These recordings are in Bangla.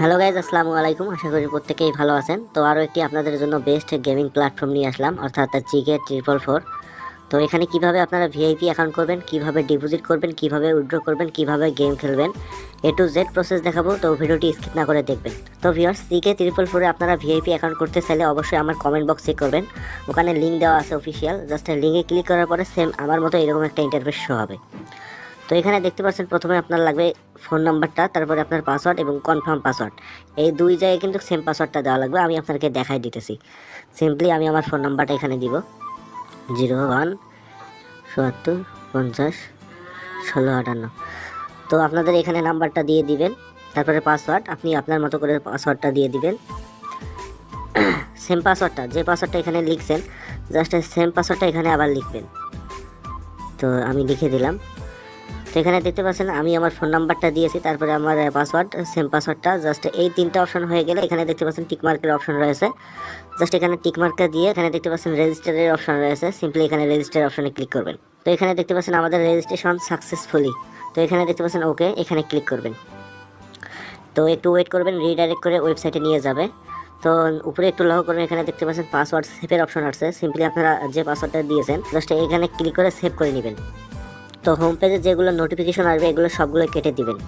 হ্যালো গাইজ আসসালামু আলাইকুম। আশা করি প্রত্যেকেই ভালো আছেন। তো আরও একটি আপনাদের জন্য বেস্ট গেমিং প্ল্যাটফর্ম নিয়ে আসলাম, অর্থাৎ জিকে ট্রিপল ফোর তো এখানে কীভাবে আপনারা ভিআইপি অ্যাকাউন্ট করবেন, কীভাবে ডিপোজিট করবেন, কীভাবে উইথড্র করবেন, কীভাবে গেম খেলবেন এ টু জেড প্রসেস দেখাবো, তো ভিডিওটি স্কিপ না করে দেখবেন। তো ভিউয়ার্স জিকে ত্রিপল ফোরে আপনারা ভিআইপি অ্যাকাউন্ট করতে চাইলে অবশ্যই আমার কমেন্ট বক্স চেক করবেন। ওখানে লিঙ্ক দেওয়া আছে অফিসিয়াল জাস্ট লিঙ্কে ক্লিক করার পরে সেম আমার মতো এরকম একটা ইন্টারফেস শো হবে। তো এখানে দেখতে পাচ্ছেন প্রথমে আপনার লাগবে ফোন নাম্বারটা, তারপরে আপনার পাসওয়ার্ড এবং কনফার্ম পাসওয়ার্ড এই দুই জায়গায় কিন্তু সেম পাসওয়ার্ডটা দেওয়া লাগবে, আমি আপনাকে দেখাই দিতেছি। সিম্পলি আমি আমার ফোন নাম্বারটা এখানে দিব। জিরো ওয়ান চুয়াত্তর পঞ্চাশ, ষোলো, আটান্ন। তো আপনাদের এখানে নাম্বারটা দিয়ে দিবেন, তারপরে পাসওয়ার্ড আপনি আপনার মতো করে পাসওয়ার্ডটা দিয়ে দিবেন। সেম পাসওয়ার্ডটা যে পাসওয়ার্ডটা এখানে লিখছেন জাস্ট সেম পাসওয়ার্ডটা এখানে আবার লিখবেন। তো আমি লিখে দিলাম। তো এখানে দেখতে পাচ্ছেন, আমি আমার ফোন নাম্বারটা দিয়েছি, তারপরে আমার পাসওয়ার্ড সেম পাসওয়ার্ডটা জাস্ট এই তিনটা অপশন হয়ে গেলে এখানে দেখতে পাচ্ছেন টিকমার্কের অপশন রয়েছে। জাস্ট এখানে টিক মার্কটা দিয়ে এখানে দেখতে পাচ্ছেন রেজিস্টারের অপশন রয়েছে সিম্পলি এখানে রেজিস্টার অপশনে ক্লিক করবেন। তো এখানে দেখতে পাচ্ছেন আমাদের রেজিস্ট্রেশন সাকসেসফুলি তো এখানে দেখতে পাচ্ছেন ওকে এখানে ক্লিক করবেন। তো একটু ওয়েট করবেন রিডাইরেক্ট করে ওয়েবসাইটে নিয়ে যাবে। তো উপরে একটু লক্ষ্য করবেন এখানে দেখতে পাচ্ছেন পাসওয়ার্ড সেভের অপশন আছে সিম্পলি আপনারা যে পাসওয়ার্ডটা দিয়েছেন জাস্ট এখানে ক্লিক করে সেভ করে নেবেন। তো হোম পেজে যেগুলো নোটিফিকেশন আসবে, এগুলো সবগুলো কেটে দিবেন।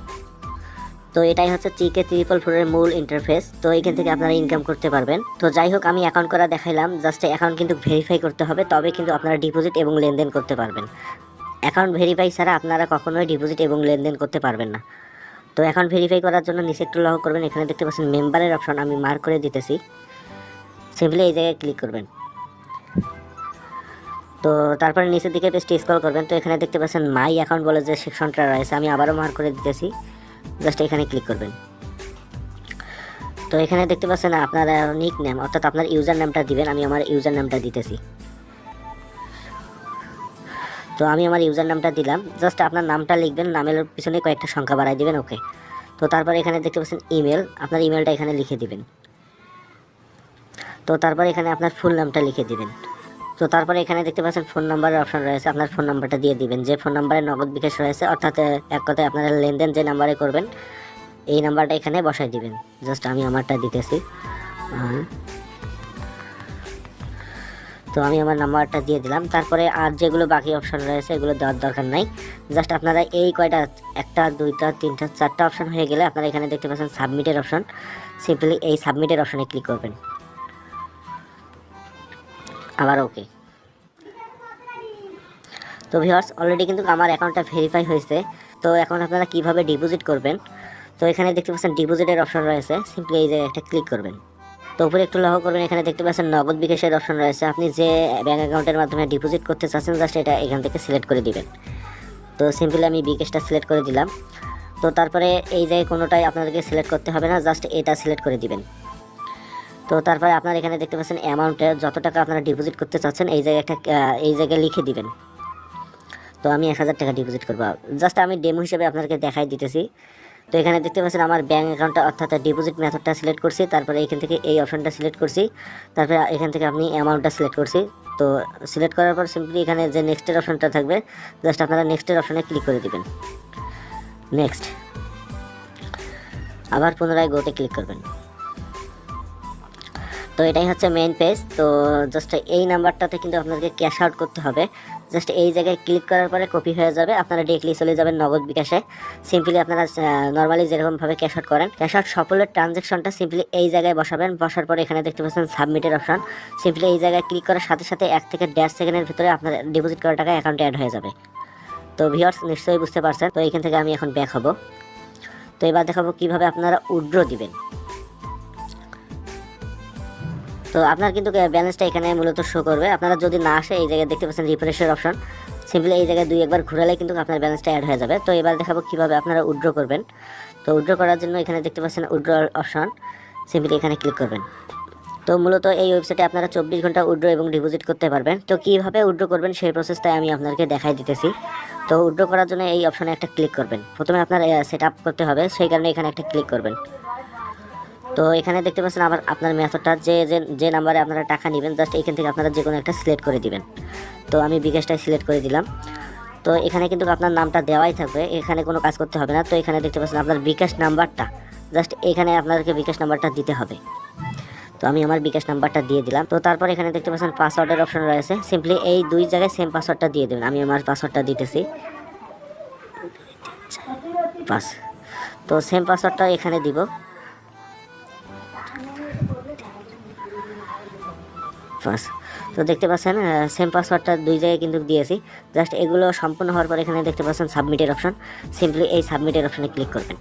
তো এটাই হচ্ছে চিকে ত্রিপল ফোরের মূল ইন্টারফেস তো এখান থেকে আপনারা ইনকাম করতে পারবেন। তো যাই হোক, আমি অ্যাকাউন্ট করা দেখাইলাম। জাস্ট অ্যাকাউন্ট কিন্তু ভেরিফাই করতে হবে। তবে কিন্তু আপনারা ডিপোজিট এবং লেনদেন করতে পারবেন। অ্যাকাউন্ট ভেরিফাই ছাড়া আপনারা কখনোই ডিপোজিট এবং লেনদেন করতে পারবেন না। তো অ্যাকাউন্ট ভেরিফাই করার জন্য নিচে একটু লক্ষ্য করবেন। এখানে দেখতে পাচ্ছেন মেম্বারের অপশন আমি মার্ক করে দিতেছি। সিম্পলি এই জায়গায় ক্লিক করবেন। তো তারপরে নিচের দিকে পেজটি স্ক্রল করবেন, তো এখানে দেখতে পাচ্ছেন মাই অ্যাকাউন্ট বলে যে সেকশনটা রয়েছে, আমি আবারও মার করে দিতেছি। জাস্ট এখানে ক্লিক করবেন। তো এখানে দেখতে পাচ্ছেন আপনার নিক নেম অর্থাৎ আপনার ইউজার নামটা দিবেন, আমি আমার ইউজার নামটা দিতেছি। তো আমি আমার ইউজার নামটা দিলাম জাস্ট আপনার নামটা লিখবেন, নামের পিছনে কয়েকটা সংখ্যা বাড়াই দিবেন ওকে তো তারপর এখানে দেখতে পাচ্ছেন ইমেল আপনার ইমেলটা এখানে লিখে দিবেন। তো তারপর এখানে আপনার ফুল নামটা লিখে দিবেন। তো তারপরে এখানে দেখতে পাচ্ছেন ফোন নাম্বারের অপশন রয়েছে। আপনার ফোন নাম্বারটা দিয়ে দিবেন। যে ফোন নাম্বারে নগদ বিকাশ রয়েছে, অর্থাৎ এক কথায় আপনারা লেনদেন যে নাম্বারে করবেন, এই নাম্বারটা এখানে বসাই দিবেন। জাস্ট আমি আমারটা দিতেছি। তো আমি আমার নাম্বারটা দিয়ে দিলাম। তারপরে আর যেগুলো বাকি অপশন রয়েছে, এগুলো দেওয়ার দরকার নাই। জাস্ট আপনারা এই কয়টা, একটা, দুইটা, তিনটা, চারটা অপশন হয়ে গেলে আপনারা এখানে দেখতে পাচ্ছেন সাবমিটের অপশন সিম্পলি এই সাবমিটের অপশনে ক্লিক করবেন। আবার ওকে তো ভিউয়ার্স অলরেডি কিন্তু আমার অ্যাকাউন্টটা ভেরিফাই হয়েছে। তো এখন আপনারা কীভাবে ডিপোজিট করবেন? তো এখানে দেখতে পাচ্ছেন ডিপোজিটের অপশন রয়েছে। সিম্পলি এই জায়গায় একটা ক্লিক করবেন। তো উপরে একটু লক্ষ্য করবেন, এখানে দেখতে পাচ্ছেন নগদ বিকাশের অপশন রয়েছে। আপনি যে ব্যাঙ্ক অ্যাকাউন্টের মাধ্যমে ডিপোজিট করতে চাচ্ছেন জাস্ট এটা এখান থেকে সিলেক্ট করে দিবেন। তো সিম্পলি আমি বিকাশটা সিলেক্ট করে দিলাম। তো তারপরে এই জায়গায় কোনোটাই আপনাদেরকে সিলেক্ট করতে হবে না জাস্ট এটা সিলেক্ট করে দিবেন। তো তারপরে আপনারা এখানে দেখতে পাচ্ছেন অ্যামাউন্টে যত টাকা আপনারা ডিপোজিট করতে চাচ্ছেন, এই জায়গায় একটা এই জায়গায় লিখে দিবেন। তো আমি এক হাজার টাকা ডিপোজিট করব। জাস্ট আমি ডেমো হিসেবে আপনাদেরকে দেখাই দিতেছি। তো এখানে দেখতে পাচ্ছেন আমার ব্যাঙ্ক অ্যাকাউন্টটা অর্থাৎ ডিপোজিট মেথডটা সিলেক্ট করছি। তারপরে এখান থেকে এই অপশানটা সিলেক্ট করছি। তারপরে এখান থেকে আপনি অ্যামাউন্টটা সিলেক্ট করছি। তো সিলেক্ট করার পর সিম্পলি এখানে যে নেক্সটের অপশনটা থাকবে জাস্ট আপনারা নেক্সটের অপশানে ক্লিক করে দিবেন। নেক্সট আবার পুনরায় গোতে ক্লিক করবেন। তো এটাই হচ্ছে মেইন পেজ তো জাস্ট এই নাম্বারটাতে কিন্তু আপনাদেরকে ক্যাশ আউট করতে হবে। জাস্ট এই জায়গায় ক্লিক করার পরে কপি হয়ে যাবে, আপনারা ডিরেক্টলি চলে যাবেন নগদ বিকাশে। সিম্পলি আপনারা নর্মালি যেরকমভাবে ক্যাশ আউট করেন ক্যাশ আউট সফলের ট্রানজ্যাকশনটা সিম্পলি এই জায়গায় বসাবেন, বসার পরে এখানে দেখতে পাচ্ছেন সাবমিটের অপশন সিম্পলি এই জায়গায় ক্লিক করার সাথে সাথে এক থেকে দেড় সেকেন্ডের ভিতরে আপনার ডিপোজিট করা টাকা অ্যাকাউন্টে অ্যাড হয়ে যাবে। তো ভিওর্স নিশ্চয়ই বুঝতে পারছেন। তো এখান থেকে আমি এখন ব্যাক হব। তো এবার দেখাবো কীভাবে আপনারা উড্রো দিবেন। তো আপনার কিন্তু ব্যালেন্সটা এখানে মূলত শো করবে। আপনারা যদি না আসে, এই জায়গায় দেখতে পাচ্ছেন রিফ্রেশের অপশন সিম্পলি এই জায়গায় দুই একবার ঘুরালে কিন্তু আপনার ব্যালেন্সটা অ্যাড হয়ে যাবে। তো এবার দেখাবো কীভাবে আপনারা উইথড্র করবেন। তো উইড্রো করার জন্য এখানে দেখতে পাচ্ছেন উইড্রো অপশন সিম্পলি এখানে ক্লিক করবেন। তো মূলত এই ওয়েবসাইটে আপনারা চব্বিশ ঘণ্টা উইথড্র এবং ডিপোজিট করতে পারবেন। তো কীভাবে উইথড্র করবেন, সেই প্রসেসটাই আমি আপনাদেরকে দেখাই দিতেছি। তো উইড্রো করার জন্য এই অপশনে একটা ক্লিক করবেন। প্রথমে আপনার সেট আপ করতে হবে। সেই কারণে এখানে একটা ক্লিক করবেন। তো এখানে দেখতে পাচ্ছেন আবার আপনার মেথডটা, যে যে নাম্বারে আপনারা টাকা নেবেন জাস্ট এখান থেকে আপনারা যে কোনো একটা সিলেক্ট করে দিবেন। তো আমি বিকাশটাই সিলেক্ট করে দিলাম। তো এখানে কিন্তু আপনার নামটা দেওয়াই থাকবে, এখানে কোনো কাজ করতে হবে না। তো এখানে দেখতে পাচ্ছেন আপনার বিকাশ নাম্বারটা জাস্ট এখানে আপনাদেরকে বিকাশ নাম্বারটা দিতে হবে। তো আমি আমার বিকাশ নাম্বারটা দিয়ে দিলাম। তো তারপর এখানে দেখতে পাচ্ছেন পাসওয়ার্ডের অপশন রয়েছে। সিম্পলি এই দুই জায়গায় সেম পাসওয়ার্ডটা দিয়ে দেবেন। আমি আমার পাসওয়ার্ডটা দিতেছি। পাস। তো সেম পাসওয়ার্ডটা এখানে দিব। পাস তো দেখতে পাচ্ছেন সেম পাসওয়ার্ডটা দুই জায়গায় কিন্তু দিয়েছি। জাস্ট এগুলো সম্পূর্ণ হওয়ার পর এখানে দেখতে পাচ্ছেন সাবমিটের অপশন সিম্পলি এই সাবমিটের অপশনে ক্লিক করবেন।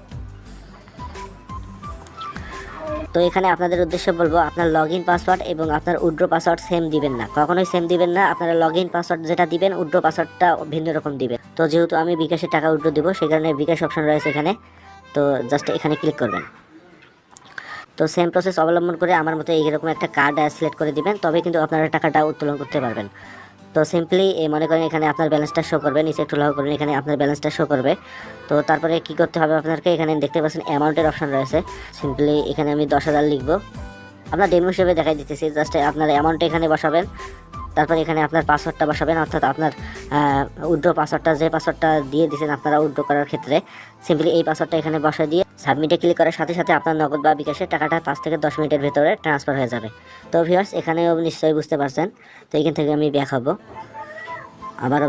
তো এখানে আপনাদের উদ্দেশ্যে বলব, আপনার লগ ইন পাসওয়ার্ড এবং আপনার উড্রো পাসওয়ার্ড সেম দিবেন না। কখনোই সেম দিবেন না, আপনারা লগ ইন পাসওয়ার্ড যেটা দিবেন, উড্রো পাসওয়ার্ডটা ভিন্ন রকম দিবেন। তো যেহেতু আমি বিকাশে টাকা উড্রো দিব, সেই কারণে বিকাশ অপশন রয়েছে এখানে। তো জাস্ট এখানে ক্লিক করবেন। তো সেম প্রসেস অবলম্বন করে আমার মতো এইরকম একটা কার্ড সিলেক্ট করে দিবেন তবে কিন্তু আপনারা টাকাটা উত্তোলন করতে পারবেন। তো সিম্পলি মনে করেন এখানে আপনার ব্যালেন্সটা শো করবে, নিচে একটু লক্ষ্য করবেন এখানে আপনার ব্যালেন্সটা শো করবে। তো তারপরে কি করতে হবে আপনাকে? এখানে দেখতে পাচ্ছেন অ্যামাউন্টের অপশন রয়েছে। সিম্পলি এখানে আমি দশ হাজার লিখব। আপনার ডেমো হিসেবে দেখাই দিতেছি জাস্ট আপনার অ্যামাউন্ট এখানে বসাবেন। তারপর এখানে আপনার পাসওয়ার্ডটা বসাবেন, অর্থাৎ আপনার উড্রো পাসওয়ার্ডটা যে পাসওয়ার্ডটা দিয়ে দিয়েছেন আপনারা উড্রো করার ক্ষেত্রে সিম্পলি এই পাসওয়ার্ডটা এখানে বসা দিয়ে সাবমিটে ক্লিক করার সাথে সাথে আপনার নগদ বা বিকাশের টাকাটা পাঁচ থেকে দশ মিনিটের ভেতরে ট্রান্সফার হয়ে যাবে। তো ভিউয়ার্স এখানেও নিশ্চয়ই বুঝতে পারছেন। তো এখান থেকে আমি ব্যাক হব। আবারও